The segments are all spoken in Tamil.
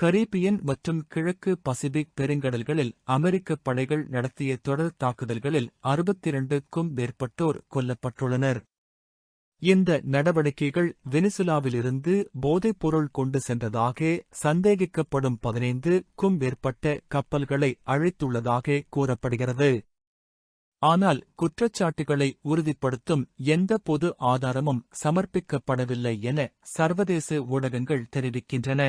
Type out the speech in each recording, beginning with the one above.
கரீபியன் மற்றும் கிழக்கு பசிபிக் பெருங்கடல்களில் அமெரிக்க படைகள் நடத்திய தொடர் தாக்குதல்களில் அறுபத்திரண்டுக்கும் மேற்பட்டோர் கொல்லப்பட்டுள்ளனர். இந்த நடவடிக்கைகள் வெனிசுலாவிலிருந்து போதைப்பொருள் கொண்டு சென்றதாக சந்தேகிக்கப்படும் பதினைந்துக்கும் மேற்பட்ட கப்பல்களை அழைத்துள்ளதாக கூறப்படுகிறது. ஆனால் குற்றச்சாட்டுகளை உறுதிப்படுத்தும் எந்த பொது ஆதாரமும் சமர்ப்பிக்கப்படவில்லை என சர்வதேச ஊடகங்கள் தெரிவிக்கின்றன.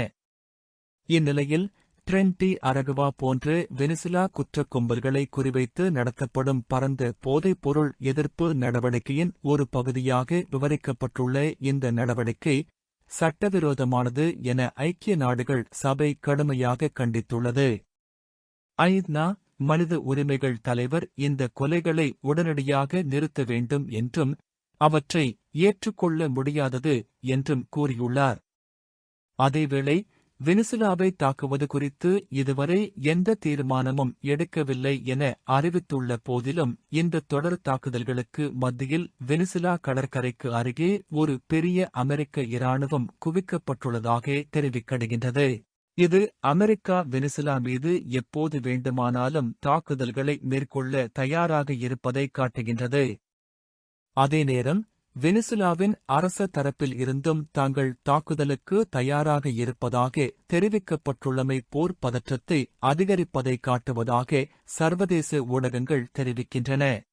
இந்நிலையில் ட்ரென்டி அரகுவா போன்று வெனிசுலா குற்றக் கும்பல்களை குறிவைத்து நடத்தப்படும் பரந்த போதைப்பொருள் எதிர்ப்பு நடவடிக்கையின் ஒரு பகுதியாக விவரிக்கப்பட்டுள்ள இந்த நடவடிக்கை சட்டவிரோதமானது என ஐக்கிய நாடுகள் சபை கடுமையாக கண்டித்துள்ளது. ஐநா மனித உரிமைகள் தலைவர் இந்த கொலைகளை உடனடியாக நிறுத்த வேண்டும் என்றும் அவற்றை ஏற்றுக்கொள்ள முடியாதது என்றும் கூறியுள்ளார். அதேவேளை வெனிசுலாவை தாக்குவது குறித்து இதுவரை எந்த தீர்மானமும் எடுக்கவில்லை என அறிவித்துள்ள போதிலும் இந்த தொடர் தாக்குதல்களுக்கு மத்தியில் வெனிசுலா கடற்கரைக்கு அருகே ஒரு பெரிய அமெரிக்க இராணுவம் குவிக்கப்பட்டுள்ளதாக தெரிவிக்கப்படுகின்றது. இது அமெரிக்கா வெனிசுலா மீது எப்போது வேண்டுமானாலும் தாக்குதல்களை மேற்கொள்ள தயாராக இருப்பதை காட்டுகின்றது. அதே நேரம் வெனிசுலாவின் அரச தரப்பில் இருந்தும் தாங்கள் தாக்குதலுக்கு தயாராக இருப்பதாக தெரிவிக்கப்பட்டுள்ளமை போர் பதற்றத்தை அதிகரிப்பதை காட்டுவதாக சர்வதேச ஊடகங்கள் தெரிவிக்கின்றன.